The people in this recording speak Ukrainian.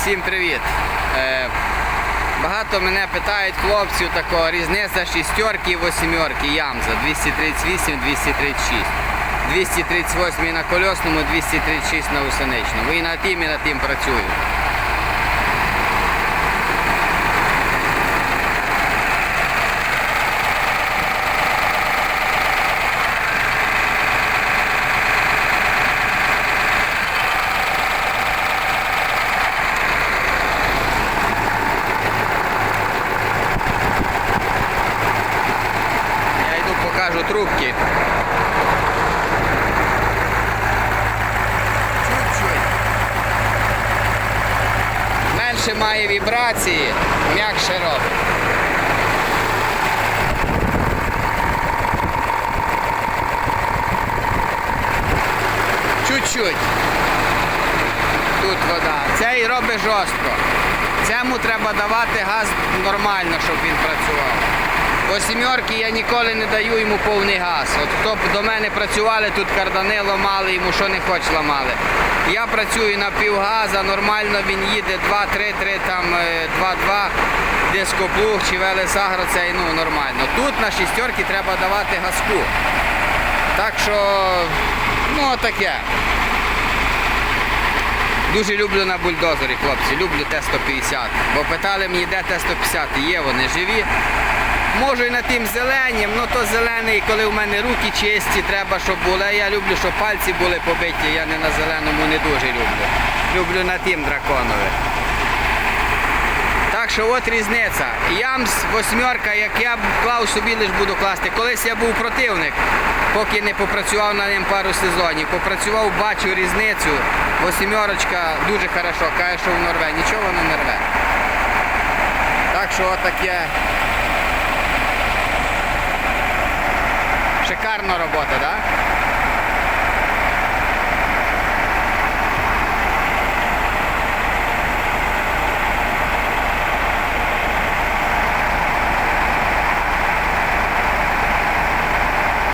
Всім привіт! Е, багато мене питають хлопців такого різниця шістерки і восьмерки Ямза 238, 236. 238 на кольосному, 236 на усеничному. І на тим, і на тим працюю. Трубки. Менше має вібрації, м'якше робить. Чуть-чуть. Тут вода. Цей робить жорстко. Цьому треба давати газ нормально, щоб він працював. По сімерки я ніколи не даю йому повний газ. От хто б до мене працювали, тут кардани ламали, йому що не хоч ламали. Я працюю на півгаза, нормально він їде 2-3-3, там е, 2-2, дископлуг чи велесагро, це ну, нормально. Тут на шістерки треба давати газку. Так що, ну таке. Дуже люблю на бульдозері, хлопці, люблю Т-150. Бо питали мені, де Т-150, є вони живі. Можу і на тим зеленім, ну то зелений, коли в мене руки чисті, треба, щоб були. Я люблю, щоб пальці були побиті, я не на зеленому не дуже люблю. Люблю на тим драконове. Так що от різниця. Ямс восьмерка, як я клав собі, лиш буду класти. Колись я був противник, поки не попрацював на ним пару сезонів. Попрацював, бачу різницю. Восьмерочка дуже хорошо, каже, що воно рве. Нічого воно не рве. Так що отаке. Norobota, dá? Tá?